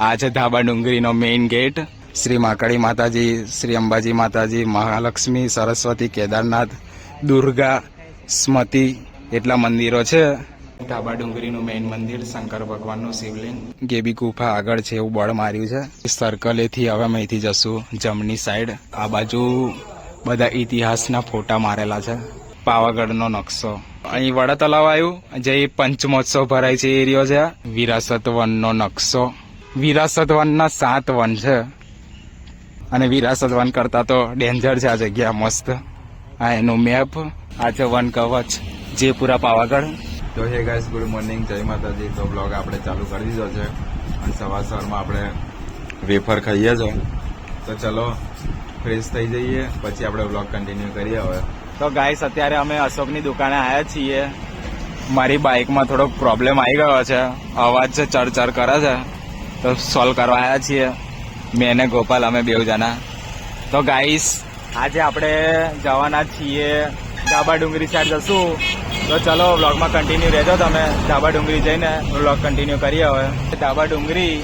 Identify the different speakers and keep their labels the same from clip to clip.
Speaker 1: આ છે ધાબા ડુંગરીનો મેઇન ગેટ શ્રી માકડી માતાજી શ્રી અંબાજી માતાજી મહાલક્ષ્મી સરસ્વતી કેદારનાથ દુર્ગા સ્મતિ એટલા મંદિરો છે। ધાબા ડુંગરીનું મેઇન મંદિર, શંકર ભગવાનનું શિવલિંગ। ગેબી ગુફા આગળ છે એવું બળ માર્યું છે। સર્કલેથી હવે અમે અહીંથી જશું, જમણી સાઈડ આ બાજુ બધા ઇતિહાસના ફોટા મારેલા છે। પાવાગઢનો નકશો। અહીં વડા તલાવ આવ્યું, જે પંચમોત્સવ ભરાય છે એ એરિયો છે। વિરાસત વનનો નકશો। વિરાસત વનના સાત વન છે. અને વિરાસત વન કરતા તો ડેન્જર છે આ જગ્યા મસ્ત. આ એનું મેપ આ છે વન કવચ જે પૂરા પાવાગઢ. તો હે ગાઈસ ગુડ મોર્નિંગ જય માતાજી. તો બ્લોગ આપણે ચાલુ કરી દીધો છે. અને સવાર સવારમાં આપણે વેફર ખાઈએ છો. તો ચલો ફ્રેશ થઈ જઈએ. પછી આપણે બ્લોગ કન્ટિન્યુ કરીએ હવે. તો ગાઈસ અત્યારે અમે અશોકની દુકાને આવ્યા છીએ. મારી બાઇકમાં થોડોક પ્રોબ્લેમ આવી ગયો છે. અવાજ છે ચરચર કરે છે. તો સોલ્વ કરવા આવ્યા છીએ. મેં અને ગોપાલ, અમે બેવ જણા. તો ગાઈસ આજે આપણે જવાના છીએ ડાબા ડુંગરી સાઈડ જશું. તો ચલો વ્લોગમાં કન્ટિન્યુ રહેજો તમે. ડાબા ડુંગરી જઈને વ્લોગ કન્ટિન્યુ કરીએ હવે. ડાબા ડુંગરી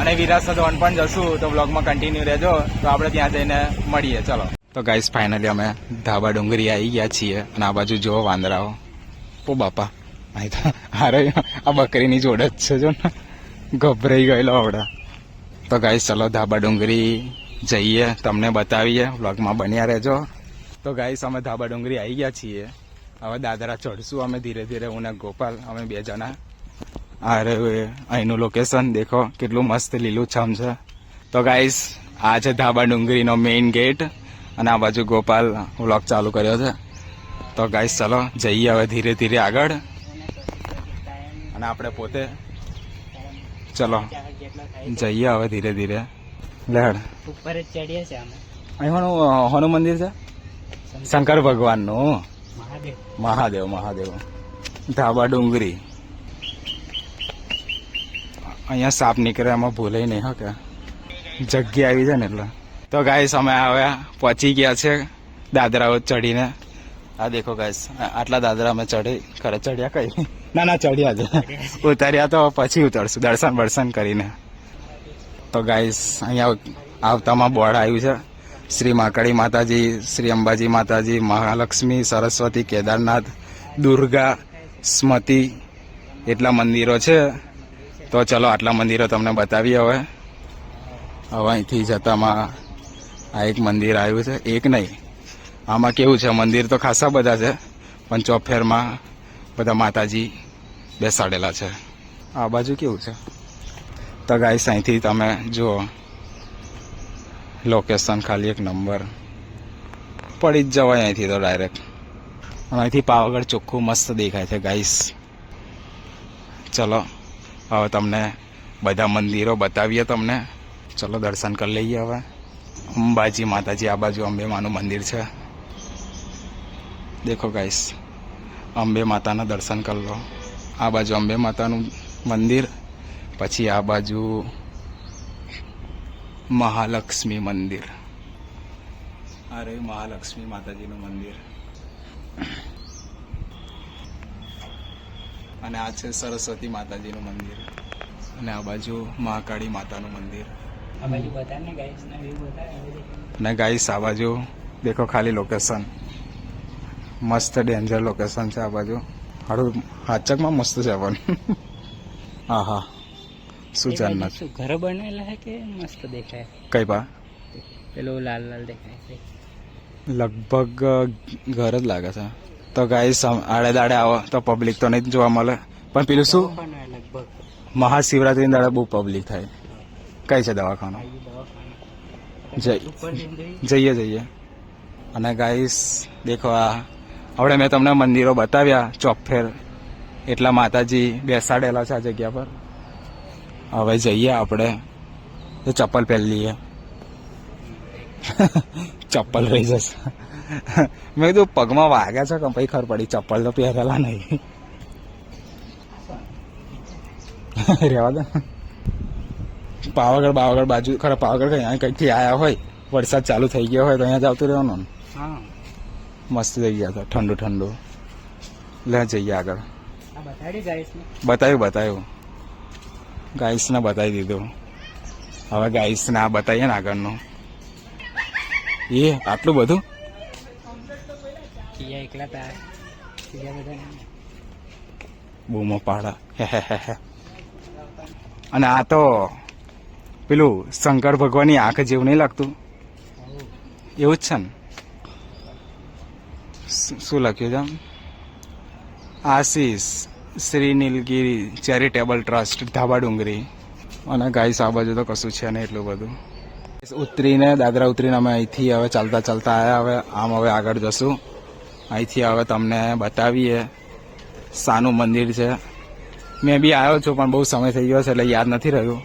Speaker 1: અને વિરાસત વન પણ જશું, તો વ્લોગમાં કન્ટિન્યુ રહેજો. તો આપણે ત્યાં જઈને મળીએ. ચલો. તો ગાઈસ ફાઇનલી અમે ધાબા ડુંગરી આવી ગયા છીએ. અને આ બાજુ જુઓ વાંદરાઓ. ઓ બાપા અહીં તો આ બકરીની જોડે જ છે, જો ને. ગભરાઈ ગયેલો આવડા. તો ગાઈસ ચલો ધાબા ડુંગરી જઈએ, તમને બતાવીએ વ્લોગમાં બન્યા રહેજો. તો ગાઈસ અમે ધાબા ડુંગરી આવી ગયા છીએ. હવે દાદરા ચડશું અમે ધીરે ધીરે, હું ને ગોપાલ, અમે બે જણા. અરે અહીંનું લોકેશન દેખો, કેટલું મસ્ત લીલુંછમ છે. તો ગાઈસ આ છે ધાબા ડુંગરીનો મેઇન ગેટ અને આ બાજુ ગોપાલ વ્લોગ ચાલુ કર્યો છે. તો ગાઈસ ચલો જઈએ હવે ધીરે ધીરે આગળ. અને આપણે પોતે ચલો. જઈએ હવે ધીરે ધીરે. લેડ
Speaker 2: ઉપર જ ચડીએ છે અમે.
Speaker 1: અહીં હોનું મંદિર છે? શંકર ભગવાનનું.
Speaker 2: મહાદેવ.
Speaker 1: મહાદેવ મહાદેવ. ધાબા ડુંગરી. અહીંયા સાપ નીકળે એમાં ભૂલે નહીં હો કે. જગ્યા આવી છે ને એટલે. તો ગાઈસ અમે આવ્યા પહોંચી ગયા છે દાદરાઓ ચડીને. આ દેખો ગાઈસ આટલા દાદરા અમે ચડી ખરે ચડ્યા કઈ? ના ના, ચડ્યા છે ઉતાર્યા તો પછી ઉતરશું, દર્શન બર્શન કરીને. તો ગાઈસ અહીંયા આવતામાં બોર્ડ આવ્યું છે. શ્રી માકડી માતાજી, શ્રી અંબાજી માતાજી, મહાલક્ષ્મી, સરસ્વતી, કેદારનાથ, દુર્ગા, સ્મૃતિ એટલા મંદિરો છે. તો ચલો આટલા મંદિરો તમને બતાવીએ હવે. હવે અહીંથી જતામાં આ એક મંદિર આવ્યું છે. એક નહીં. આમાં કેવું છે, મંદિર તો ખાસા બધા છે, પણ ચોફેરમાં બધા માતાજી બેસાડેલા છે. આ બાજુ કેવું છે? તો ગાઈસ અહીંથી તમે જુઓ. લોકેશન ખાલી એક નંબર પડી જ જવાય અહીંથી તો ડાયરેક્ટ અને અહીંથી પાવાગઢ ચોખ્ખું મસ્ત દેખાય છે ગાઈસ ચલો, હવે તમને બધા મંદિરો બતાવીએ તમને. ચલો, દર્શન કરી લઈએ હવે. અંબાજી માતાજી, આ બાજુ અંબે માનું મંદિર છે. દેખો ગાઈસ અંબે માતાના દર્શન કરી લો. આ બાજુ અંબે માતાનું મંદિર પછી આ બાજુ મહાલક્ષ્મી મંદિર. આ રહ્યું મહાલક્ષ્મી માતાજીનું મંદિર. અને આ છે સરસ્વતી માતાજીનું મંદિર. અને આ બાજુ મહાકાળી માતાનું મંદિર. અને ગાઈસ આ બાજુ દેખો ખાલી લોકેશન મસ્ત ડેન્જર લોકેશન છે આ બાજુ. હાડું હાચકમાં મસ્ત છે પણ હા હા શું જન્નત
Speaker 2: શું ઘર બનેલા હે કે મસ્ત દેખાય?
Speaker 1: કઈ પા?
Speaker 2: પેલું લાલ લાલ દેખાય છે.
Speaker 1: લગભગ ઘર જ લાગે છે. તો ગાઈસ આડે દાડે આવો. તો પબ્લિક તો નહીં જોવા મળે. પણ પેલું શું? મહાશિવરાત્રી દાડે બહુ પબ્લિક થાય. કઈ છે દવાખાનું? જઈએ. જઈએ અને ગાઈસ દેખો આ હવે મેં તમને મંદિરો બતાવ્યા ચોપફેર એટલા માતાજી બેસાડેલા છે આ જગ્યા પર. હવે જઈએ આપણે. તો ચપ્પલ પહેરી લઈએ. ચપ્પલ રહી જશે. મેં કીધું, પગમાં વાગ્યા છે કે પછી ખબર પડી? ચપ્પલ તો પહેરેલા નહીં. રહેવા દે. પાવાગઢ પાવાગઢ બાજુ, ખરા પાવાગઢ અહીંયા કંઈકથી આવ્યા હોય? વરસાદ ચાલુ થઈ ગયો હોય તો અહીંયા જ આવતું રહેવાનું
Speaker 2: હા.
Speaker 1: મસ્ત જગ્યા છે ઠંડુ ઠંડુ. લે જઈએ આગળ. બતાવ્યું બતાવ્યું ગાઈસને બતાવી દીધું. હવે ગાઈસને આ બતાવીએ ને આગળનું. એ આટલું બધું? બૂમો પાડા. અને આ તો પેલું શંકર ભગવાનની આંખ જેવું નહીં લાગતું? એવું જ છે ને? શું- લખ્યું છે? આમ? આશીષ શ્રી નીલગીરી ચેરિટેબલ ટ્રસ્ટ ધાબા ડુંગરી અને ગાઈસ, આ બાજુ તો કશું છે નહીં એટલું બધું. ઉતરીને, દાદરા ઉતરીને અમે અહીંથી હવે ચાલતા ચાલતા આવ્યા હવે આમ હવે આગળ જશું. અહીંથી હવે તમને બતાવીએ. સાનું મંદિર છે. મેં બી આવ્યો છું, પણ બહુ સમય થઈ ગયો છે, એટલે યાદ નથી રહ્યું.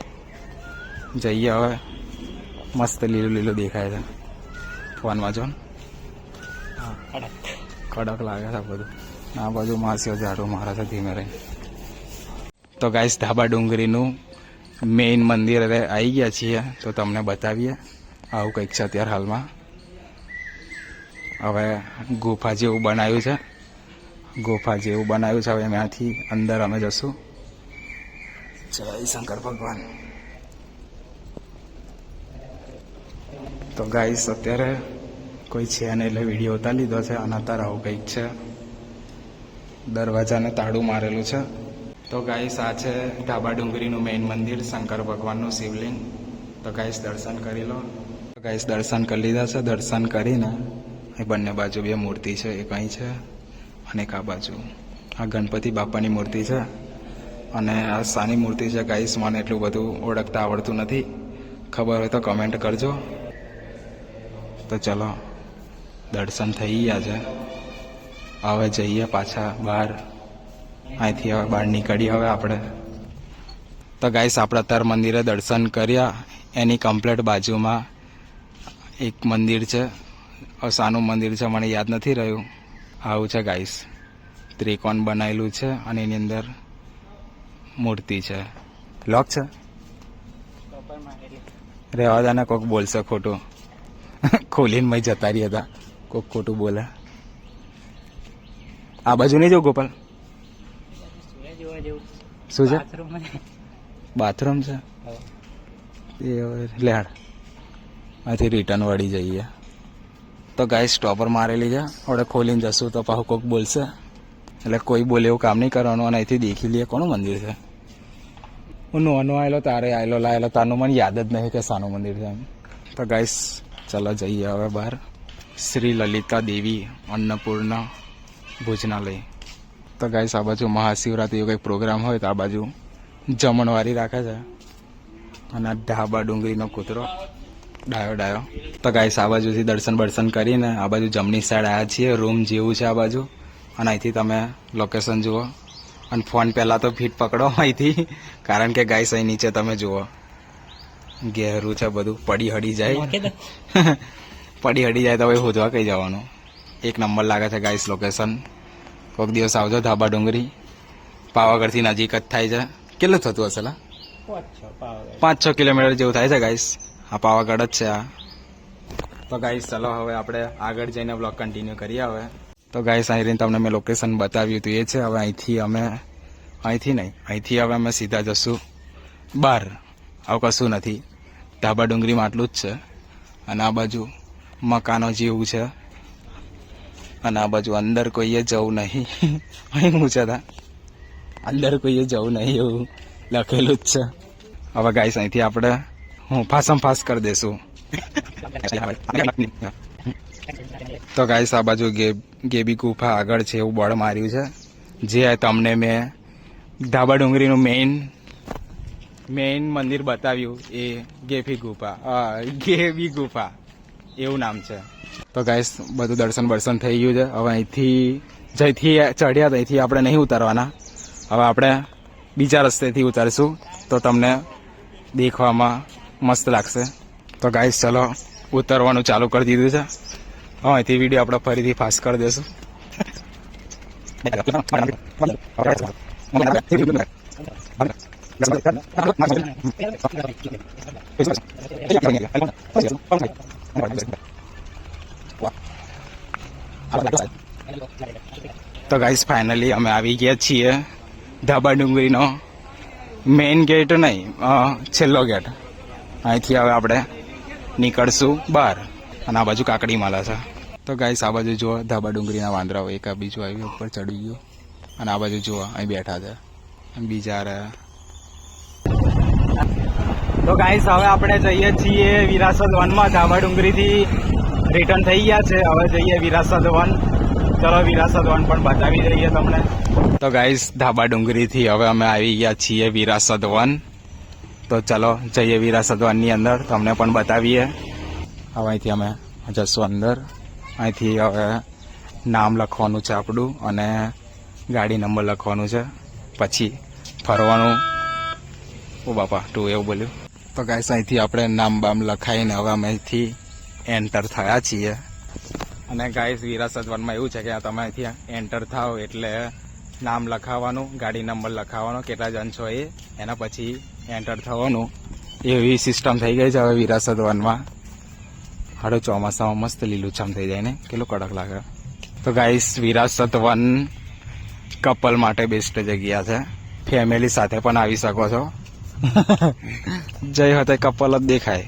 Speaker 1: જઈએ હવે. મસ્ત લીલું લીલું દેખાય છે. ફોનમાં જો
Speaker 2: હા કડક
Speaker 1: લાગે છે બધું. આ બાજુ માસીઓ ઝાડુ, મારે છે ધીમે રહી તો ગાઈસ ધાબા ડુંગરીનું મેઇન મંદિર આવી ગયા છીએ. તો તમને બતાવીએ. આવું કંઈક છે અત્યારે હાલમાં. હવે ગુફા જેવું બનાવ્યું છે. ગુફા જેવું બનાવ્યું છે. હવે ત્યાંથી અંદર અમે જશું. જય શંકર ભગવાન. તો ગાઈસ અત્યારે કોઈ છે નહીં એટલે વીડિયો ઉતારી લીધો છે અને અત્યારે આવું કંઈક છે. દરવાજાને તાળું મારેલું છે. તો ગાઈસ આ છે ઢાબા ડુંગરીનું મેઇન મંદિર, શંકર ભગવાનનું શિવલિંગ. તો ગાઈસ દર્શન કરી લો. તો ગાઈસ દર્શન કરી લીધા છે. દર્શન કરીને એ બંને બાજુ બે મૂર્તિ છે. એક અહીં છે અને એક આ બાજુ. આ ગણપતિ બાપાની મૂર્તિ છે. અને આ સાની મૂર્તિ છે ગાઈસ મને એટલું બધું ઓળખતા આવડતું નથી. ખબર હોય તો કમેન્ટ કરજો. તો ચલો. દર્શન થઈ ગયા છે. હવે જઈએ પાછા બહાર. અહીંથી હવે બહાર નીકળીએ હવે આપણે. તો ગાઈસ આપણે અત્યારે મંદિરે દર્શન કર્યા. એની કમ્પ્લેટ બાજુમાં એક મંદિર છે. સાનું મંદિર છે, મને યાદ નથી રહ્યું. આવું છે ગાઈસ ત્રિકોણ બનાવેલું છે અને એની અંદર મૂર્તિ છે. લોક છે? રહેવા દાને કોઈક બોલશે ખોટું. ખોલીને મય જતા રહ્યા હતા. કોક ખોટું બોલે. આ બાજુ નહીં જવું ગોપાલ? શું છે?
Speaker 2: બાથરૂમ
Speaker 1: છે? એ લેડ આથી રિટર્ન વળી જઈએ. તો ગાય સ્ટોપર મારેલી છે હવે ખોલીને જશું તો પાછું કોક બોલશે. એટલે કોઈ બોલે એવું કામ નહીં કરવાનું અને અહીંથી દેખી લઈએ કોનું મંદિર છે. હું નોનો આવેલો તારે આવેલો લાયેલો, તારનું મને યાદ જ નહીં કે સાનું મંદિર છે એમ. તો ગાઈસ ચલો જઈએ હવે બહાર. શ્રી લલિતા દેવી અન્નપૂર્ણા ભોજનાલય. તો ગાઈસ આ બાજુ મહાશિવરાત્રી કંઈક પ્રોગ્રામ હોય તો આ બાજુ જમણવારી રાખે છે. અને આ ઢાબા ડુંગળીનો કૂતરો. ડાયો ડાયો. તો ગાઈસ આ બાજુથી દર્શન બર્શન કરીને આ બાજુ જમણી સાઈડ આવ્યા છીએ. રૂમ જેવું છે આ બાજુ. અને અહીંથી તમે લોકેશન જુઓ. અને ફોન પહેલાં તો ફીટ પકડો અહીંથી. કારણ કે ગાઈસ અહીં નીચે તમે જુઓ. ઘેરું છે બધું. પડી હડી જાય. પડી હડી જાય તો હવે શોધવા કઈ જવાનું? એક નંબર લાગે છે ગાઈસ લોકેશન કોઈક દિવસ આવજો ધાબા ડુંગરી. પાવાગઢથી નજીક જ થાય છે. કેટલું થતું હશે
Speaker 2: પાંચ છ
Speaker 1: કિલોમીટર જેવું થાય છે ગાઈસ આ પાવાગઢ જ છે આ. તો ગાઈસ ચલો હવે આપણે આગળ જઈને બ્લોગ કન્ટિન્યુ કરીએ હવે. તો ગાઈસ અહીં તમને મેં લોકેશન બતાવ્યું હતું, એ છે. હવે અહીંથી અમે, અહીંથી નહીં, અહીંથી હવે અમે સીધા જશું બહાર. આવું કશું નથી. ધાબા ડુંગરીમાં આટલું જ છે. અને આ બાજુ મકાનો જેવું છે. અને આ બાજુ અંદર કોઈએ જવું નહીં. અહીં હું છે અંદર કોઈએ જવું નહીં એવું લખેલું જ છે. હવે ગાઈસ અહીંથી આપણે હું ફાસમ ફાસ કરી દેશું. તો ગાઈસ આ બાજુ ગેબી ગુફા આગળ છે એવું બોર્ડ માર્યું છે. જે તમને મેં ધાબા ડુંગરીનું મેઇન મેઇન મંદિર બતાવ્યું એ ગેફી. ગુફા ગેબી ગુફા. એવું નામ છે. તો ગાઈસ બધું દર્શન બર્શન થઈ ગયું છે. હવે અહીંથી જઈથી ચડ્યા ત્યાંથી આપણે નહીં ઉતારવાના. હવે આપણે બીજા રસ્તેથી ઉતારીશું તો તમને દેખવામાં મસ્ત લાગશે. તો ગાઈસ ચલો ઉતરવાનું ચાલુ કરી દીધું છે. હવે અહીંથી વીડિયો આપણે ફરીથી ફાસ્ટ કરી દઈશું. તો ગાઈસ ફાઇનલી અમે આવી ગયા છીએ ધાબા ડુંગરીનો મેઇન ગેટ નહીં છેલ્લો ગેટ અહીંથી હવે આપણે નીકળશું બહાર અને આ બાજુ કાકડી માલા છે. તો ગાઈસ આ બાજુ જુઓ ધાબા ડુંગળીના વાંદરાઓ, એક બીજું આવ્યું ઉપર ચડી ગયું. અને આ બાજુ જુઓ, અહીં બેઠા છે. બીજા રહ્યા. તો ગાઈસ હવે આપણે જઈએ છીએ વિરાસત વનમાં. ધાબા ડુંગરીથી રિટર્ન થઈ ગયા છે. હવે જઈએ વિરાસત વન. ચલો વિરાસત વન પણ બતાવી દઈએ તમને. તો ગાઈસ ધાબા ડુંગરીથી હવે અમે આવી ગયા છીએ વિરાસત વન. તો ચલો જઈએ વિરાસત વનની અંદર. તમને પણ બતાવીએ. હવે અહીંથી અમે જશું અંદર. અહીંથી હવે નામ લખવાનું છે આપણું અને ગાડી નંબર લખવાનું છે. પછી ફરવાનું. ઓ બાપા, તું એવું બોલ્યું? તો ગાઈસ અહીંથી આપણે નામ બામ લખાઈને હવે અહીંથી એન્ટર થયા છીએ. અને ગાઈસ વિરાસત વનમાં એવું છે કે તમે અહીંથી એન્ટર થાવ એટલે નામ લખાવવાનું ગાડી નંબર લખાવવાનો કેટલા જણ છો એ, એના પછી એન્ટર થવાનું. એવી સિસ્ટમ થઈ ગઈ છે હવે વિરાસત વનમાં હાડો ચોમાસામાં મસ્ત લીલુંછમ થઈ જાય ને, કેટલું કડક લાગે. તો ગાઈસ વિરાસત વન કપલ માટે બેસ્ટ જગ્યા છે. ફેમિલી સાથે પણ આવી શકો છો. જય હતે કપલ જ દેખાય.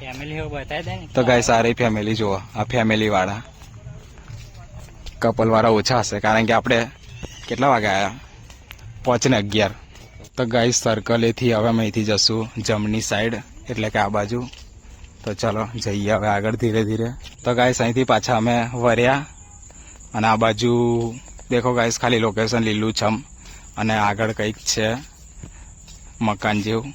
Speaker 1: તો ગાય સારી ફેમિલી જુઓ. આ ફેમિલી વાળા. કપલ વાળા ઓછા હશે કારણ કે આપણે કેટલા વાગે આવ્યા પાંચ ને અગિયાર. તો ગાય સર્કલેથી હવે અમે અહીંથી જશું જમણી સાઈડ એટલે કે આ બાજુ. તો ચલો જઈએ હવે આગળ ધીરે ધીરે. તો ગાઈસ અહીંથી પાછા અમે વર્યા. અને આ બાજુ દેખો ગાઈસ ખાલી લોકેશન લીલું છમ. અને આગળ કંઈક છે મકાન જેવું.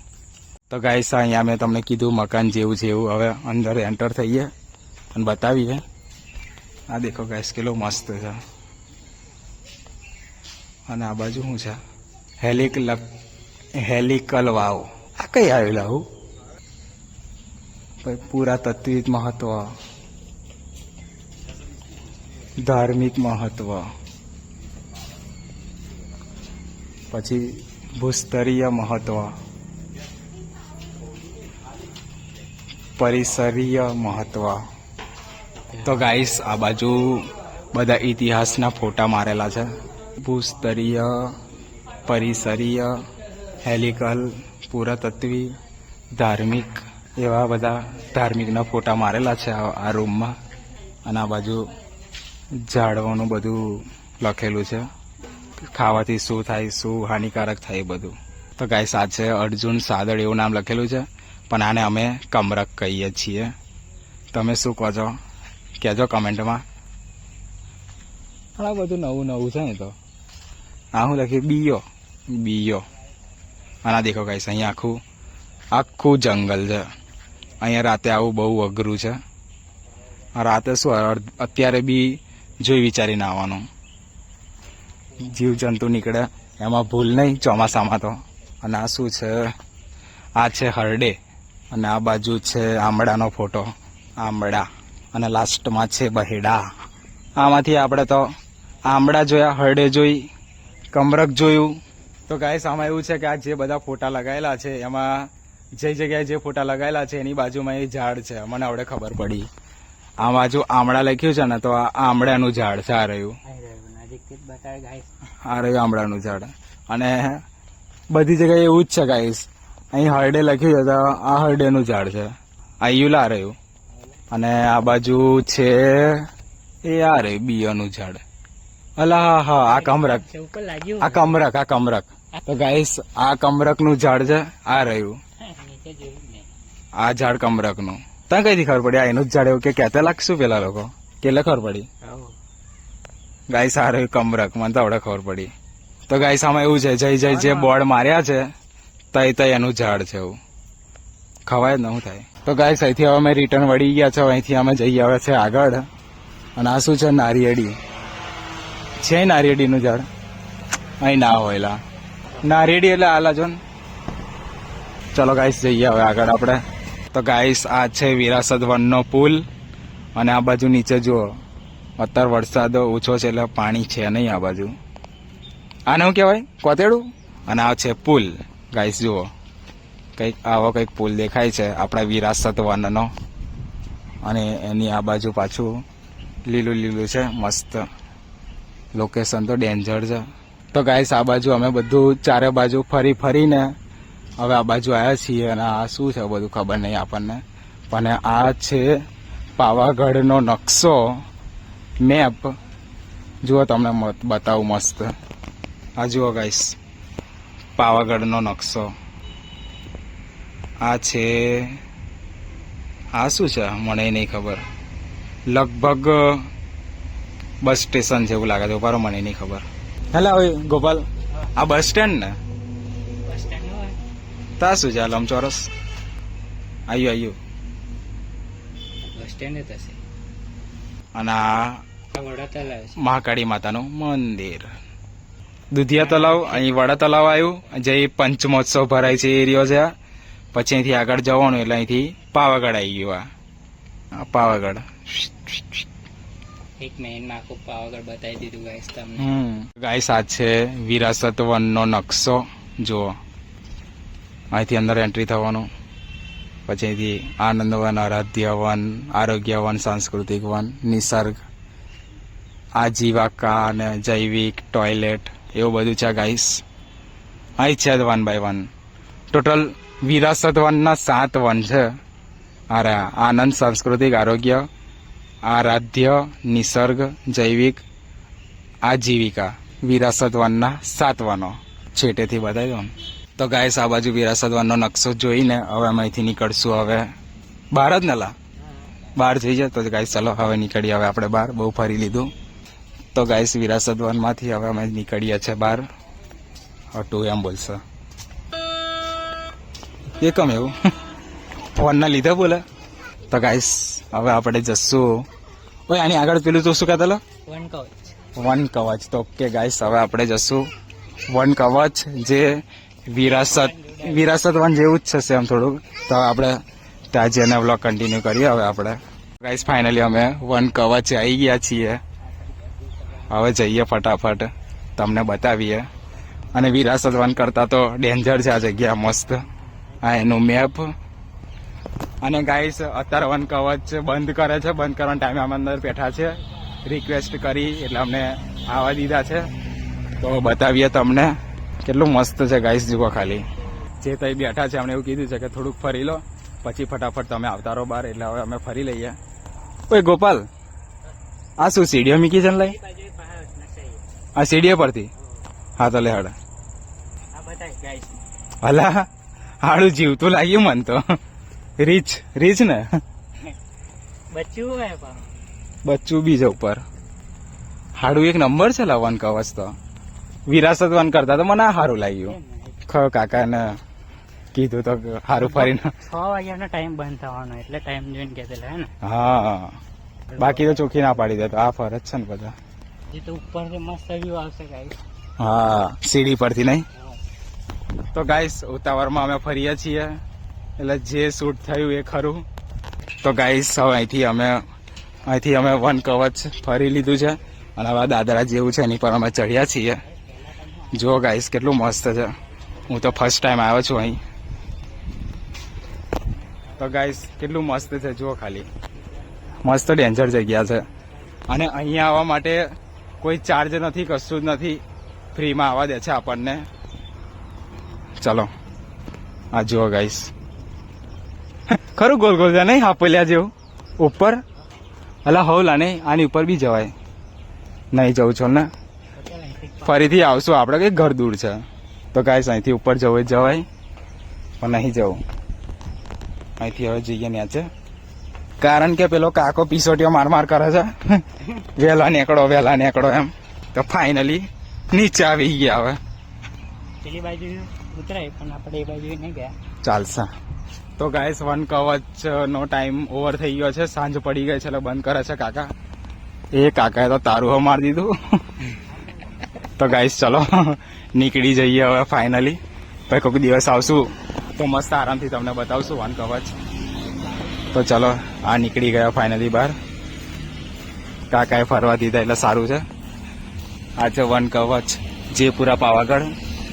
Speaker 1: તો ગાઈસ અહીંયા મેં તમને કીધું મકાન જેવું છે એવું. હવે અંદર એન્ટર થઈએ અને બતાવીએ. આ દેખો ગાઈસ કેટલો મસ્ત છે. અને આ બાજુ શું છે? હેલિક હેલિકલ વાવ. આ કઈ આવેલા હું? પૂરા તત્વિક મહત્વ. ધાર્મિક મહત્વ. પછી ભૂસ્તરીય મહત્વ. પરિસરીય મહત્વ. તો ગાઈસ આ બાજુ બધા ઇતિહાસના ફોટા મારેલા છે. ભૂસ્તરીય, પરિસરીય, હેલિકલ, પુરાતત્વી, ધાર્મિક, એવા બધા ધાર્મિકના ફોટા મારેલા છે આ રૂમમાં અને આ બાજુ ઝાડવાનું બધું લખેલું છે. ખાવાથી શું થાય, શું હાનિકારક થાય બધું. તો ગાઈસ છે અર્જુન સાદળ એવું નામ લખેલું છે. પણ આને અમે કમરક કહીએ છીએ. તમે શું કહો છો? કહેજો કમેન્ટમાં. આ બધું નવું નવું છે ને તો. આ હું લખ્યું બીયો બીયો આના દેખો કહીશ અહીંયા આખું આખું જંગલ છે. અહીંયા રાતે આવું બહુ અઘરું છે. રાતે શું અત્યારે બી જોઈ વિચારીને આવવાનું. જીવજંતુ નીકળે એમાં ભૂલ નહીં ચોમાસામાં તો. અને આ શું છે? આ છે હરડે. અને આ બાજુ છે આંબળાનો ફોટો. આમળા. અને લાસ્ટમાં છે બહેડા. આમાંથી આપણે તો આમળા જોયા હરડે જોઈ કમરક જોયું. તો ગાઈસ આમાં એવું છે કે આ જે બધા ફોટા લગાવેલા છે એમાં જે જગ્યાએ જે ફોટા લગાવેલા છે એની બાજુમાં એ ઝાડ છે. મને હવે ખબર પડી. આ બાજુ આમળા લખ્યું છે ને તો આ આમળાનું ઝાડ છે આ રહ્યું. આ રહ્યું આમળાનું ઝાડ. અને બધી જગ્યાએ એવું જ છે ગાઈસ અહીં હરડે લખ્યું છે આ હરડેનું ઝાડ છે. આ યુલા રહ્યું. અને આ બાજુ છે એ આ રહ્યું બિયાનું ઝાડ. અલા હા હા આ કમરક. આ કમરક આ કમરક. તો ગાઈસ આ કમરકનું ઝાડ છે આ રહ્યું. આ ઝાડ કમરકનું. તને કઈથી ખબર પડી? આ એનું જ ઝાડ એવું કે કહેતા લાગશું પેલા લોકો? કેટલે ખબર પડી?
Speaker 2: ગાઈસ
Speaker 1: આ રહ્યું કમરક. મને તો આવડે ખબર પડી. તો ગાઈસ આમાં એવું છે જય જય જે બોર્ડ માર્યા છે તય તય એનું ઝાડ છે એવું. ખવાય જ ન થાય. તો ગાય અહીંથી હવે અમે રિટર્ન વળી ગયા છે. અહીંથી અમે જઈ આવે છે આગળ. અને આ શું છે? નારિયેળી. છે નારિયેળીનું ઝાડ? અહીં ના હોયલા નારિયેળી એટલે આલા જો ચલો ગાઈસ જઈએ હવે આગળ આપણે. તો ગાઈસ આ છે વિરાસત વનનો પુલ. અને આ બાજુ નીચે જુઓ. અત્યારે વરસાદ ઓછો છે એટલે પાણી છે નહીં આ બાજુ. આને શું કહેવાય? કોતેડું? અને આ છે પુલ. ગાઈસ જુઓ. કંઈક આવો કંઈક પુલ દેખાય છે આપણા વિરાસત વનનો અને એની આ બાજુ પાછું લીલું લીલું છે, મસ્ત. લોકેશન તો ડેન્જર છે. તો ગાઈસ આ બાજુ અમે બધું ચારે બાજુ ફરી ફરીને હવે આ બાજુ આવ્યા છીએ અને આ શું છે બધું ખબર નહીં આપણને. પણ આ છે પાવાગઢનો નકશો મેપ જુઓ તમને બતાવું મસ્ત. આ જુઓ ગાઈસ પાવાગઢનો નકશો. આ છે આ શું છે? મને નહીં ખબર. લગભગ બસ સ્ટેશન છે એવું લાગે છે ઉભારો મને નહીં ખબર. હેલા ઓય ગોપાલ. આ બસ સ્ટેન્ડ ને?
Speaker 2: બસ સ્ટેન્ડનું
Speaker 1: તા શું છે આ લંબચોરસ? આયુ આયુ.
Speaker 2: બસ સ્ટેન્ડ
Speaker 1: અને આ મહાકાળી માતાનું મંદિર. દુધિયા તલાવ અહીં વડા તલાવ આવ્યું જે પંચમહોત્સવ ભરાય છે એ એરિયો છે આ. પછી અહીંથી આગળ જવાનું એટલે અહીંથી પાવાગઢ આવી ગયું આ. આ પાવાગઢ.
Speaker 2: એક મિનિટમાં આખું પાવાગઢ બતાવી દીધું ગાઈસ તમને.
Speaker 1: ગાઈસ સાથ છે વિરાસત વનનો નકશો. જુઓ. અહીંથી અંદર એન્ટ્રી થવાનું. પછી અહીંથી આનંદ વન આરાધ્ય વન આરોગ્ય વન સાંસ્કૃતિક વન નિસર્ગ. આજીવાકા અને જૈવિક ટોયલેટ એવું બધું છે ગાઈસ અહીં છે વન બાય વન ટોટલ વિરાસત વનના સાત વન છે. અરે આનંદ, સાંસ્કૃતિક, આરોગ્ય, આરાધ્ય, નિસર્ગ, જૈવિક, આજીવિકા. વિરાસત વનના સાત વનો. છેટેથી બતાવી દો તો ગાઈસ આ બાજુ વિરાસત વનનો નકશો જોઈને હવે અમે અહીંથી નીકળશું હવે. બહાર જ નલા? બહાર જઈ જાય તો ગાઈસ ચલો હવે નીકળીએ. હવે આપણે બહાર બહુ ફરી લીધું. તો ગાઈસ વિરાસત વનમાંથી હવે અમે નીકળીએ છીએ બહાર. હવે તું એમ બોલશે. એ કમ એવું? ફોનના લીધે બોલે? તો ગાઈસ હવે આપણે જશું. ઓય આની આગળ પેલું તો શું કહેતા
Speaker 2: વન કવચ.
Speaker 1: વન કવચ. તો ઓકે ગાઈસ હવે આપણે જશું. વન કવચ જે વિરાસત વિરાસત વન જેવું જ છે એમ થોડુંક. તો આપણે ત્યાં જઈને વ્લોગ કન્ટિન્યુ કરીએ. હવે આપણે. ગાઈસ ફાઇનલી અમે વન કવચ આવી ગયા છીએ. હવે જઈએ ફટાફટ. તમને બતાવીએ. અને વિરાસત વન કરતા તો ડેન્જર છે આ જગ્યા મસ્ત. આ એનું મેપ અને ગાઈસ અત્યારે વન કવચ બંધ કરે છે. બંધ કરવાના ટાઈમે અમે અંદર બેઠા છે. રિક્વેસ્ટ કરી, એટલે અમને આવવા દીધા છે. તો બતાવીએ તમને કેટલું મસ્ત છે ગાઈસ જુઓ ખાલી. જે તઈ બેઠા છે અમને એવું કીધું છે કે થોડુંક ફરી લો. પછી ફટાફટ તમે આવતા રહો બહાર, એટલે હવે અમે ફરી લઈએ. ઓય ગોપાલ, આ શું સીડીઓ મીકી છે લઈ
Speaker 2: એ બાજુ પહાડ નસાઈ
Speaker 1: આ સીડીએ પરથી. હા તો લે હડ. હલા હાડું જીવતું લાગ્યું મન તો. રીચ રીચ ને?
Speaker 2: બચ્ચું
Speaker 1: બચ્ચું બીજા ઉપર. હાડું એક નંબર છે લવન કવચ તો. વિરાસત વન કરતા તો મને સારું લાગ્યું. ખ કાકાને કીધું તો સારું ફરીને.
Speaker 2: છ વાગ્યાનો ટાઈમ બંધ થવાનો એટલે ટાઈમ જોઈને કહેતેલા હા.
Speaker 1: બાકી તો ચોખ્ખી ના પાડી દે તો આ ફરજ છે ને બધા.
Speaker 2: જે તો ઉપરથી મસ્ત વ્યૂ આવશે ગાઈસ
Speaker 1: હા સીડી પરથી નહીં? તો ગાઈસ ઉતાવળમાં અમે ફરીએ છીએ. એટલે જે શૂટ થયું એ ખરું. તો ગાઈસ હવે અહીંથી અમે અહીંથી અમે વન કવચ ફરી લીધું છે. અને હવે દાદરા જેવું છે એની પર અમે ચડ્યા છીએ. જો ગાઈસ કેટલું મસ્ત છે. હું તો ફર્સ્ટ ટાઈમ આવ્યો છું અહીં. તો ગાઈસ કેટલું મસ્ત છે જુઓ ખાલી. મસ્ત ડેન્જર જગ્યા છે. અને અહીંયા આવવા માટે કોઈ ચાર્જ નથી, કશું જ નથી. ફ્રીમાં આવવા દે છે આપણને. ચલો. આ જુઓ ગાઈસ ખરું ગોલ ગોલ છે નહીં, હાપલ્યા જેવું? ઉપર? અલા, હવલા નહીં, આની ઉપર બી જવાય. નહીં જવું છો ને. ફરીથી આવશું આપણે કંઈ ઘર દૂર છે. તો ગાઈસ અહીંથી ઉપર જવું જવાય. પણ નહીં જવું. અહીંથી હવે જઈએ ત્યાં છે કારણ કે પેલો કાકો પીસોટીઓ માર માર કરે છે. વહેલા નીકળો વહેલા નીકળો એમ. તો ફાઇનલી નીચે આવી ગયા હવે.
Speaker 2: પેલી બાજુ ઉતરાય પણ આપણે એ બાજુ નહીં ગયા.
Speaker 1: ચાલશે. તો ગાઈસ વન કવચ નો ટાઈમ ઓવર થઈ ગયો છે. સાંજ પડી ગઈ છે એટલે બંધ કરે છે કાકા. એ કાકાએ તો તારું હો મારી દીધું. તો ગાઈસ ચલો નીકળી જઈએ હવે ફાઇનલી પછી કોઈક દિવસ આવશું. તો મસ્ત આરામથી તમને બતાવશું વન કવચ તો ચલો આ નીકળી ગયા ફાઇનલી બહાર. કાકાએ ફરવા દીધા એટલે સારું છે. આ છે વન કવચ જયપુરા પાવાગઢ.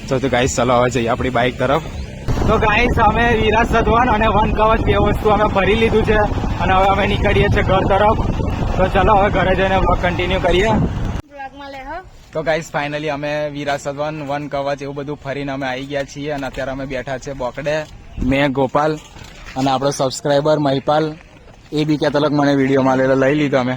Speaker 1: તો તો ગાઈસ ચલો હવે જઈએ આપણી બાઇક તરફ. તો ગાઈસ અમે વિરાસત વન અને વન કવચ બે વસ્તુ અમે ફરી લીધું છે. અને હવે અમે નીકળીએ છીએ ઘર તરફ. તો ચલો હવે ઘરે જઈને બ્લોગ કન્ટિન્યુ કરીએ. તો ગાઈસ ફાઇનલી અમે વિરાસત વન વન કવચ એવું બધું ફરીને અમે આવી ગયા છીએ. અને અત્યારે અમે બેઠા છે બોકડે. મેં ગોપાલ અને આપણો સબસ્ક્રાઈબર મહિપાલ, એ બી કહેતો હતો મને વિડીયોમાં લેલો લઈ લીધો અમે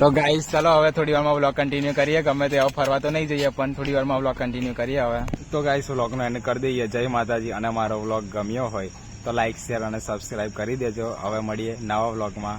Speaker 1: તો ગાઈસ ચલો હવે થોડી વારમાં વ્લોગ કન્ટિન્યુ કરીએ. ગમે તે હવે ફરવા તો નહીં જઈએ, પણ થોડી વારમાં વ્લોગ કન્ટિન્યુ કરીએ હવે. તો ગાઈસ વ્લોગનો એને કરી દઈએ. જય માતાજી. અને મારો વ્લોગ ગમ્યો હોય તો લાઈક શેર અને સબસ્ક્રાઈબ કરી દેજો. હવે મળીએ નવા વ્લોગમાં